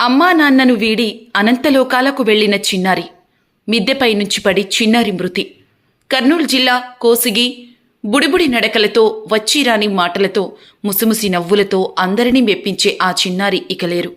అమ్మా నాన్నను వీడి అనంతలోకాలకు వెళ్ళిన చిన్నారి. మిద్దెపై నుంచి పడి చిన్నారి మృతి. కర్నూలు జిల్లా కోసిగి బుడిబుడి నడకలతో వచ్చిరాని మాటలతో ముసిముసి నవ్వులతో అందరినీ మెప్పించే ఆ చిన్నారి ఇకలేరు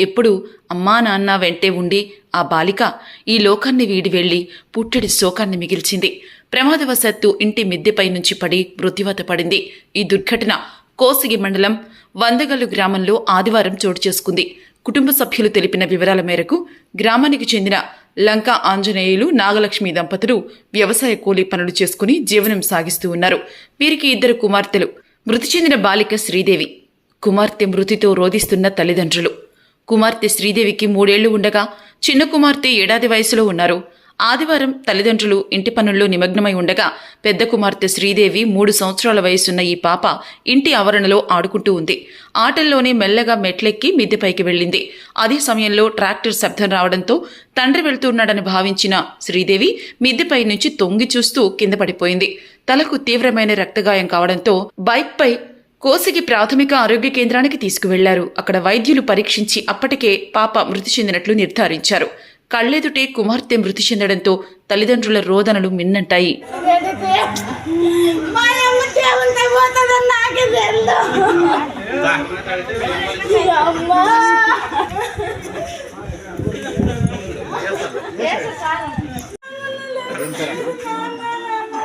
ఎప్పుడు అమ్మా నాన్న వెంటే ఉండి ఆ బాలిక ఈ లోకాన్ని వీడి వెళ్ళి పుట్టెడి శోకాన్ని మిగిల్చింది. ప్రమాదవశాత్తు ఇంటి మిద్దెపై నుంచి పడి మృత్యువత పడింది. ఈ దుర్ఘటన కోసిగి మండలం వందగల్లు గ్రామంలో ఆదివారం చోటు చేసుకుంది. కుటుంబ సభ్యులు తెలిపిన వివరాల మేరకు గ్రామానికి చెందిన లంక ఆంజనేయులు నాగలక్ష్మి దంపతులు వ్యవసాయ కూలీ పనులు చేసుకుని జీవనం సాగిస్తూ ఉన్నారు. వీరికి ఇద్దరు కుమార్తెలు. మృతి చెందిన బాలిక శ్రీదేవి. కుమార్తె మృతితో రోధిస్తున్న తల్లిదండ్రులు. కుమార్తె శ్రీదేవికి మూడేళ్ళు ఉండగా చిన్న కుమార్తె ఏడాది వయసులో ఉన్నారు. ఆదివారం తల్లిదండ్రులు ఇంటి పనుల్లో నిమగ్నమై ఉండగా పెద్ద కుమార్తె శ్రీదేవి మూడు సంవత్సరాల వయసున్న ఈ పాప ఇంటి ఆవరణలో ఆడుకుంటూ ఉంది. ఆటల్లోనే మెల్లగా మెట్లెక్కి మిద్దెపైకి వెళ్ళింది. అదే సమయంలో ట్రాక్టర్ శబ్దం రావడంతో తండ్రి వెళ్తున్నాడని భావించిన శ్రీదేవి మిద్దెపై నుంచి తొంగి చూస్తూ కింద పడిపోయింది. తలకు తీవ్రమైన రక్తగాయం కావడంతో బైక్పై కోసిగి ప్రాథమిక ఆరోగ్య కేంద్రానికి తీసుకువెళ్ళారు. అక్కడ వైద్యులు పరీక్షించి అప్పటికే పాప మృతి చెందినట్లు నిర్ధారించారు. కళ్ళెదుటే కుమార్తె మృతి చెందడంతో తల్లిదండ్రుల రోదనలు మిన్నంటాయి.